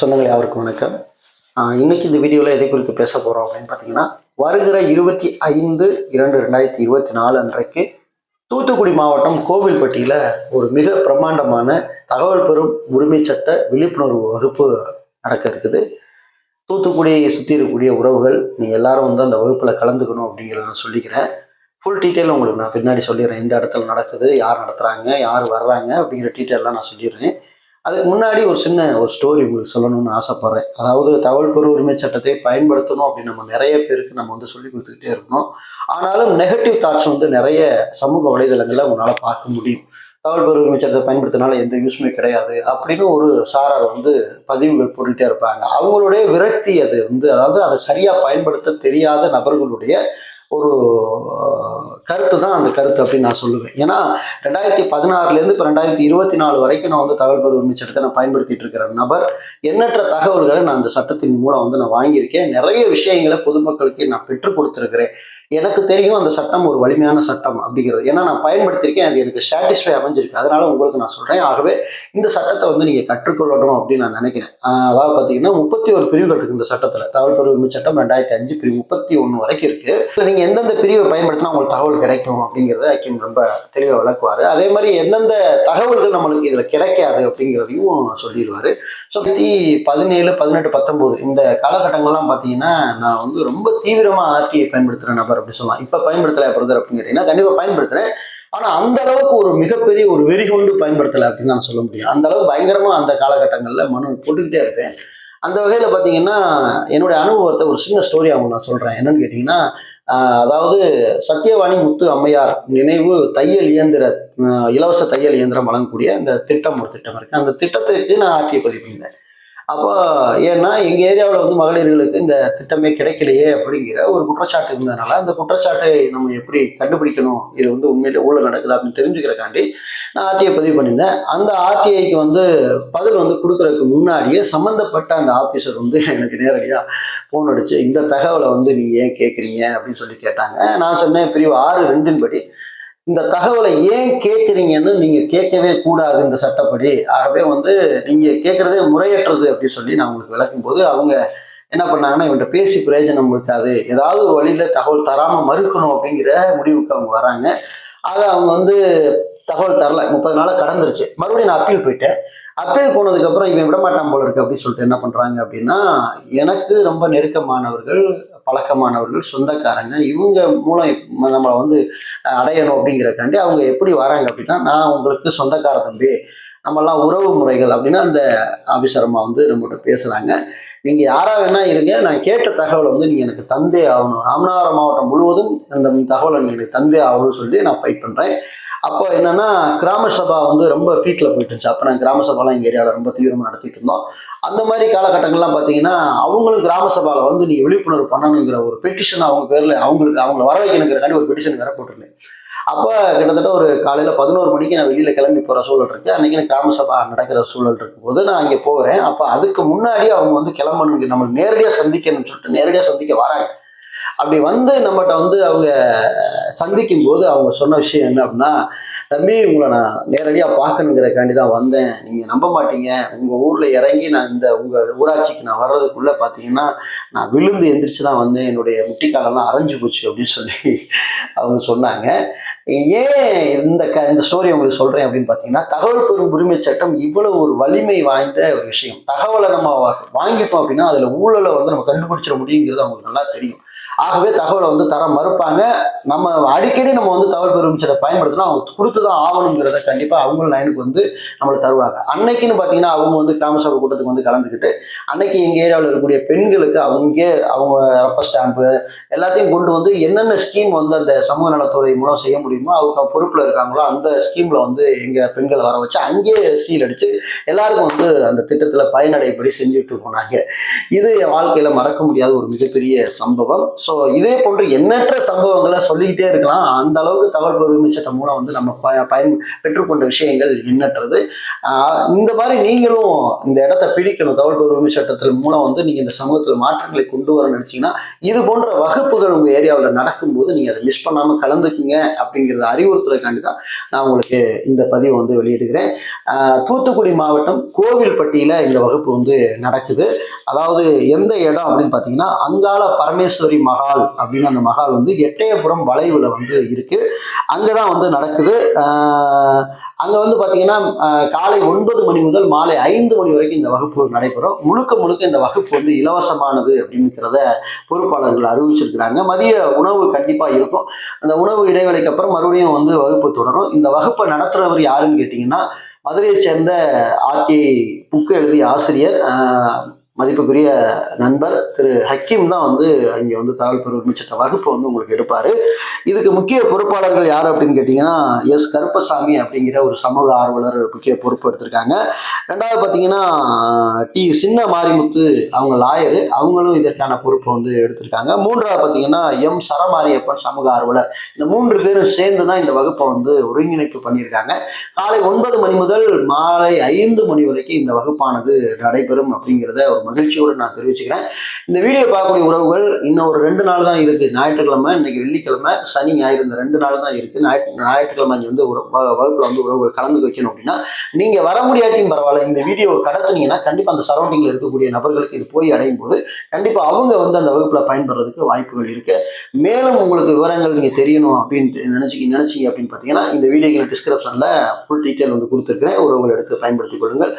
சொந்தங்களே அவருக்கு வணக்கம். இன்னைக்கு இந்த வீடியோவில் எதை குறித்து பேச போகிறோம் அப்படின்னு பார்த்தீங்கன்னா வருகிற இருபத்தி ஐந்து இரண்டு ரெண்டாயிரத்தி இருபத்தி நாலு அன்றைக்கு தூத்துக்குடி மாவட்டம் கோவில்பட்டியில் ஒரு மிக பிரம்மாண்டமான தகவல் பெறும் உரிமை சட்ட விழிப்புணர்வு வகுப்பு நடக்க இருக்குது. தூத்துக்குடியை சுற்றி இருக்கக்கூடிய உறவுகள் நீங்கள் எல்லாரும் வந்து அந்த வகுப்பில் கலந்துக்கணும் அப்படிங்கிறத நான் சொல்லிக்கிறேன். ஃபுல் டீட்டெயில் உங்களுக்கு நான் பின்னாடி சொல்லிடுறேன். எந்த இடத்துல நடக்குது யார் நடத்துகிறாங்க யார் வர்றாங்க அப்படிங்கிற டீட்டெயிலாம் நான் சொல்லிடுறேன். அதுக்கு முன்னாடி ஒரு சின்ன ஒரு ஸ்டோரி உங்களுக்கு சொல்லணும்னு ஆசைப்பட்றேன். அதாவது தகவல் பெரு உரிமை சட்டத்தை பயன்படுத்தணும் அப்படின்னு நம்ம நிறைய பேருக்கு நம்ம வந்து சொல்லி கொடுத்துக்கிட்டே இருக்கணும். ஆனாலும் நெகட்டிவ் தாட்ஸ் வந்து நிறைய சமூக வலைதளங்களில் உங்களால் பார்க்க முடியும். தகவல் பெரு உரிமை சட்டத்தை பயன்படுத்தினால எந்த யூஸ்மே கிடையாது அப்படின்னு ஒரு சாரார் வந்து பதிவுகள் போட்டுகிட்டே இருப்பாங்க. அவங்களுடைய விரக்தி அது வந்து அதாவது அதை சரியாக பயன்படுத்த தெரியாத நபர்களுடைய ஒரு கருத்து தான் அந்த கருத்து அப்படின்னு நான் சொல்லுவேன். ஏன்னா ரெண்டாயிரத்தி பதினாறுலேருந்து இப்போ ரெண்டாயிரத்தி இருபத்தி நாலு வரைக்கும் நான் வந்து தகவல் பெரு உரிமை சட்டத்தை நான் பயன்படுத்திட்டு இருக்கிற நபர் எண்ணற்ற தகவல்களை நான் அந்த சட்டத்தின் மூலம் வந்து நான் வாங்கியிருக்கேன். நிறைய விஷயங்களை பொதுமக்களுக்கு நான் பெற்றுக் கொடுத்துருக்கிறேன். எனக்கு தெரியும் அந்த சட்டம் ஒரு வலிமையான சட்டம் அப்படிங்கிறது. ஏன்னா நான் பயன்படுத்தியிருக்கேன் அது எனக்கு சாட்டிஸ்ஃபை அமைஞ்சிருக்கு. அதனால உங்களுக்கு நான் சொல்கிறேன் ஆகவே இந்த சட்டத்தை வந்து நீங்கள் கற்றுக்கொள்ளணும் அப்படின்னு நான் நினைக்கிறேன். அதாவது பார்த்தீங்கன்னா முப்பத்தி ஒரு பிரிவுகள் இருக்கு இந்த சட்டத்தில். தகவல் பெரு உரிமை சட்டம் ரெண்டாயிரத்தி அஞ்சு பிரிவு முப்பத்தி ஒன்று வரைக்கும் இருக்கு. நீங்கள் எந்தெந்த பிரிவை பயன்படுத்தினா உங்களுக்கு தகவல் கிடைக்கும் அப்படிங்கிறத ஐக்கியம் ரொம்ப தெளிவாக விளக்குவார். அதே மாதிரி எந்தெந்த தகவல்கள் நம்மளுக்கு இதில் கிடைக்காது அப்படிங்கிறதையும் சொல்லிடுவார். ஸோ பதினேழு பதினெட்டு பத்தொம்போது இந்த காலகட்டங்கள்லாம் பார்த்தீங்கன்னா நான் வந்து ரொம்ப தீவிரமாக ஆர்டிஐ பயன்படுத்துகிற நபர் அப்படி சொல்லலாம். இப்போ பயன்படுத்தலை பிரதர் அப்படின்னு கேட்டிங்கன்னா கண்டிப்பாக பயன்படுத்துகிறேன் ஆனால் அந்த அளவுக்கு ஒரு மிகப்பெரிய ஒரு வெறி கொண்டு பயன்படுத்தலை அப்படின்னு நான் சொல்ல முடியும். அந்த அளவுக்கு பயங்கரமாக அந்த காலகட்டங்களில் மனு போட்டுக்கிட்டே இருப்பேன். அந்த வகையில் பார்த்தீங்கன்னா என்னுடைய அனுபவத்தை ஒரு சின்ன ஸ்டோரி அவங்க நான் சொல்கிறேன் என்னன்னு கேட்டிங்கன்னா அதாவது சத்யவாணி முத்து அம்மையார் நினைவு தையல் இயந்திர இலவச தையல் இயந்திரம் வழங்கக்கூடிய அந்த திட்டம் ஒரு திட்டம் இருக்குது அந்த திட்டத்திற்கு நான் ஆட்சியை பதிவு பண்ணியிருந்தேன். அப்போ ஏன்னா எங்கள் ஏரியாவில் வந்து மகளிர்களுக்கு இந்த திட்டமே கிடைக்கலையே அப்படிங்கிற ஒரு குற்றச்சாட்டு இருந்ததுனால அந்த குற்றச்சாட்டை நம்ம எப்படி கண்டுபிடிக்கணும்? இது வந்து உண்மையில ஊழல் நடக்குது அப்படின்னு தெரிஞ்சுக்கிறக்காண்டி நான் ஆர்டிஐ பதிவு பண்ணியிருந்தேன். அந்த ஆர்டிஐக்கு வந்து பதில் வந்து கொடுக்கறதுக்கு முன்னாடியே சம்மந்தப்பட்ட அந்த ஆஃபீஸர் வந்து எனக்கு நேரடியாக ஃபோன் அடிச்சு இந்த தகவலை வந்து நீங்கள் ஏன் கேட்குறீங்க அப்படின்னு சொல்லி கேட்டாங்க. நான் சொன்னேன் பிரிவு ஆறு ரெண்டின் படி இந்த தகவலை ஏன் கேட்குறீங்கன்னு நீங்கள் கேட்கவே கூடாது இந்த சட்டப்படி. ஆகவே வந்து நீங்கள் கேட்குறதே முறையற்றது அப்படின்னு சொல்லி நான் உங்களுக்கு விளக்கும் போது அவங்க என்ன பண்ணாங்கன்னா இவன்கிட்ட பேசி பிரயோஜனம் இருக்காது. ஏதாவது ஒரு வழியில் தகவல் தராமல் மறுக்கணும் அப்படிங்கிற முடிவுக்கு அவங்க வராங்க. அதை அவங்க வந்து தகவல் தரல. முப்பது நாளாக கடந்துருச்சு. மறுபடியும் நான் அப்பீல் போயிட்டேன். அப்பீல் போனதுக்கப்புறம் இவன் விடமாட்டான் போல இருக்கு அப்படின்னு சொல்லிட்டு என்ன பண்ணுறாங்க அப்படின்னா எனக்கு ரொம்ப நெருக்கமானவர்கள் பழக்கமானவர்கள் சொந்தக்காரங்க இவங்க மூலம் நம்மளை வந்து அடையணும் அப்படிங்கிறக்காண்டி அவங்க எப்படி வராங்க அப்படின்னா நான் உங்களுக்கு சொந்தக்கார தம்பி நம்மலாம் உறவு முறைகள் அப்படின்னா அந்த ஆபிசரமாக வந்து நம்மகிட்ட பேசுகிறாங்க நீங்கள் யாராக வேணா இருங்க நான் கேட்ட தகவலை வந்து நீங்கள் எனக்கு தந்தே ஆகணும். ராமநாதபுரம் மாவட்டம் முழுவதும் அந்த தகவலை நீங்கள் எனக்கு தந்தே ஆகணும்னு சொல்லி நான் ஃபைட் பண்ணுறேன் அப்போ என்னன்னா கிராம சபா வந்து ரொம்ப ஃபீட்டில் போயிட்டு இருந்துச்சு அப்போ நாங்கள் கிராம சபாலாம் எங்கள் ஏரியாவில் ரொம்ப தீவிரமாக நடத்திட்டு இருந்தோம் அந்த மாதிரி காலகட்டங்கள்லாம் பார்த்தீங்கன்னா அவங்களும் கிராம சபாவில் வந்து நீங்கள் விழிப்புணர்வு பண்ணணுங்கிற ஒரு பெட்டிஷன் அவங்க பேரில் அவங்களுக்கு அவங்கள வர வைக்கணுங்கிறக்காண்டி ஒரு பெட்டிஷன் வேற போட்டிருந்தேன். அப்போ கிட்டத்தட்ட ஒரு காலையில் பதினோரு மணிக்கு நான் வெளியில் கிளம்பி போகிற சூழல் இருக்குது அன்றைக்கி எனக்கு கிராம சபா நடக்கிற சூழல் இருக்கும்போது நான் அங்கே போகிறேன் அப்போ அதுக்கு முன்னாடி அவங்க வந்து கிளம்பணுங்க நம்ம நேரடியாக சந்திக்கணும்னு சொல்லிட்டு நேரடியாக சந்திக்க வராங்க. அப்படி வந்து நம்மகிட்ட வந்து அவங்க சந்திக்கும் போது அவங்க சொன்ன விஷயம் என்ன அப்படின்னா தம்பி உங்களை நான் நேரடியாக பார்க்கணுங்கிறக்காண்டி தான் வந்தேன். நீங்கள் நம்ப மாட்டீங்க. உங்கள் ஊரில் இறங்கி நான் இந்த உங்கள் ஊராட்சிக்கு நான் வர்றதுக்குள்ளே பார்த்தீங்கன்னா நான் விழுந்து எந்திரிச்சு தான் வந்தேன். என்னுடைய முட்டிக்காலெல்லாம் அரைஞ்சு போச்சு அப்படின்னு சொல்லி அவங்க சொன்னாங்க. ஏன் இந்த க இந்த ஸ்டோரி உங்களுக்கு சொல்கிறேன் அப்படின்னு பார்த்தீங்கன்னா தகவல் பெறும் உரிமை சட்டம் இவ்வளவு ஒரு வலிமை வாய்ந்த ஒரு விஷயம். தகவலை நம்ம வா- வாங்கிட்டோம் அப்படின்னா அதில் ஊழலை வந்து நம்ம கண்டுபிடிச்சிட முடியுங்கிறது அவங்களுக்கு நல்லா தெரியும். ஆகவே தகவலை வந்து தர மறுப்பாங்க. நம்ம அடிக்கடி நம்ம வந்து தகவல் பெறும் சில பயன்படுத்தினா அவங்க கொடுத்து தான் ஆகணுங்கிறத கண்டிப்பாக அவங்களும் லைனுக்கு வந்து நம்மளுக்கு தருவாங்க. அன்னைக்குன்னு பார்த்தீங்கன்னா அவங்க வந்து கிராம சபை கூட்டத்துக்கு வந்து கலந்துக்கிட்டு அன்னைக்கு எங்கள் ஏரியாவில் இருக்கக்கூடிய பெண்களுக்கு அவங்க அவங்க ரப்பர் ஸ்டாம்பு எல்லாத்தையும் கொண்டு வந்து என்னென்ன ஸ்கீம் வந்து அந்த சமூக நலத்துறை மூலம் செய்ய முடியுமோ அவங்க பொறுப்பில் இருக்காங்களோ அந்த ஸ்கீமில் வந்து எங்கள் பெண்களை வர வச்சு அங்கேயே சீல் அடித்து எல்லாருக்கும் வந்து அந்த திட்டத்தில் பயனடைபடி செஞ்சுட்டு இருக்கோம் நாங்கள் இது என் வாழ்க்கையில் மறக்க முடியாத ஒரு மிகப்பெரிய சம்பவம். ஸோ ஸோ இதே போன்று எண்ணற்ற சம்பவங்களை சொல்லிக்கிட்டே இருக்கலாம். அந்த அளவுக்கு தகவல் உரிமை சட்டம் மூலம் வந்து நம்ம ப பயன் பெற்றுக்கொண்ட விஷயங்கள் எண்ணற்றது. இந்த மாதிரி நீங்களும் இந்த இடத்த பிடிக்கணும். தகவல் உரிமை சட்டத்தின் மூலம் வந்து நீங்கள் இந்த சமூகத்தில் மாற்றங்களை கொண்டு வர நினச்சிங்கன்னா இது போன்ற வகுப்புகள் உங்கள் ஏரியாவில் நடக்கும்போது நீங்கள் அதை மிஸ் பண்ணாமல் கலந்துக்குங்க அப்படிங்கிறத அறிவுறுத்துறதுக்காண்டி தான் நான் உங்களுக்கு இந்த பதிவை வந்து வெளியிடுகிறேன். தூத்துக்குடி மாவட்டம் கோவில்பட்டியில் இந்த வகுப்பு வந்து நடக்குது. அதாவது எந்த இடம் அப்படின்னு பார்த்தீங்கன்னா அங்காள பரமேஸ்வரி மகால் அப்படின்னு அந்த மகால் வந்து எட்டயபுரம் வளைவுல வந்து இருக்கு. அங்கதான் வந்து நடக்குது. அங்கே அங்க வந்து பாத்தீங்கன்னா காலை ஒன்பது மணி முதல் மாலை ஐந்து மணி வரைக்கும் இந்த வகுப்பு நடைபெறும். முழுக்க முழுக்க இந்த வகுப்பு வந்து இலவசமானது அப்படிங்கிறத பொறுப்பாளர்கள் அறிவிச்சிருக்கிறாங்க. மதிய உணவு கண்டிப்பா இருக்கும். அந்த உணவு இடைவேளைக்கு அப்புறம் மறுபடியும் வந்து வகுப்பு தொடரும். இந்த வகுப்பை நடத்துறவர் யாருன்னு கேட்டிங்கன்னா மதுரையை சேர்ந்த ஆர்டி புக்கு எழுதிய ஆசிரியர் மதிப்புக்குரிய நண்பர் திரு ஹக்கீம் தான் வந்து அங்கே வந்து தகவல் பெறும் உரிமை சட்ட வகுப்பு வந்து உங்களுக்கு எடுப்பார். இதுக்கு முக்கிய பொறுப்பாளர்கள் யார் அப்படின்னு கேட்டிங்கன்னா எஸ் கருப்பசாமி அப்படிங்கிற ஒரு சமூக ஆர்வலர் முக்கிய பொறுப்பு எடுத்திருக்காங்க. ரெண்டாவது பார்த்தீங்கன்னா டி சின்ன மாரிமுத்து அவங்க லாயரு அவங்களும் இதற்கான பொறுப்பை வந்து எடுத்திருக்காங்க. மூன்றாவது பார்த்தீங்கன்னா எம் சரமாரியப்பன் சமூக ஆர்வலர். இந்த மூன்று பேரும் சேர்ந்து தான் இந்த வகுப்பை வந்து ஒருங்கிணைப்பு பண்ணியிருக்காங்க. காலை ஒன்பது மணி முதல் மாலை ஐந்து மணி வரைக்கும் இந்த வகுப்பானது நடைபெறும் அப்படிங்கிறத ஒரு மகிழ்ச்சியோடு நான் தெரிவிச்சுக்கிறேன். இந்த வீடியோ பார்க்கக்கூடிய உறவுகள் இன்னும் ஒரு ரெண்டு நாள் தான் இருக்கு. ஞாயிற்றுக்கிழமை இன்னைக்கு வெள்ளிக்கிழமை சனி ஞாயிறு இந்த ரெண்டு நாள் தான் இருக்கு. ஞாயிற்று ஞாயிற்றுக்கிழமை வந்து ஒரு வ- வகுப்புல வந்து உறவுகள் கலந்து வைக்கணும் அப்படின்னா நீங்க வர முடியாட்டியும் பரவாயில்ல. இந்த வீடியோ கடத்துனீங்கன்னா கண்டிப்பா அந்த சரௌண்டிங்ல இருக்கக்கூடிய நபர்களுக்கு இது போய் அடையும் போது கண்டிப்பா அவங்க வந்து அந்த வகுப்புல பயன்படுறதுக்கு வாய்ப்புகள் இருக்கு. மேலும் உங்களுக்கு விவரங்கள் நீங்க தெரியணும் அப்படின்னு நினைச்சு நினைச்சீங்க அப்படின்னு பார்த்தீங்கன்னா இந்த வீடியோக்கள் டிஸ்கிரிப்ஷன்ல ஃபுல் டீட்டெயில் வந்து கொடுத்துருக்குறேன். உறவுகள் எடுத்து பயன்படுத்திக் கொள்ளுங்கள்.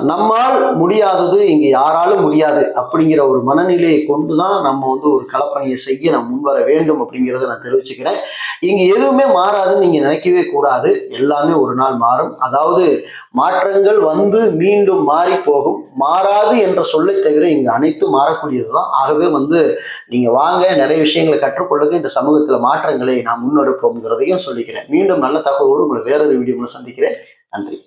நம்மால் முடியாதது இங்க யாராலும் முடியாது அப்படிங்கிற ஒரு மனநிலையை கொண்டு தான் நம்ம வந்து ஒரு களப்பணியை செய்ய நம்ம முன்வர வேண்டும் அப்படிங்கிறத நான் தெரிவிச்சுக்கிறேன். இங்க எதுவுமே மாறாதுன்னு நீங்க நினைக்கவே கூடாது. எல்லாமே ஒரு நாள் மாறும். அதாவது மாற்றங்கள் வந்து மீண்டும் மாறி போகும். மாறாது என்ற சொல்லை தவிர இங்க அனைத்தும் மாறக்கூடியது தான் ஆகவே வந்து நீங்க வாங்க நிறைய விஷயங்களை கற்றுக்கொள்ளுங்க. இந்த சமூகத்துல மாற்றங்களை நான் முன்னெடுப்போம்ங்கிறதையும் சொல்லிக்கிறேன். மீண்டும் நல்ல தகவலோடு உங்களை வேறொரு வீடியோவில் சந்திக்கிறேன். நன்றி.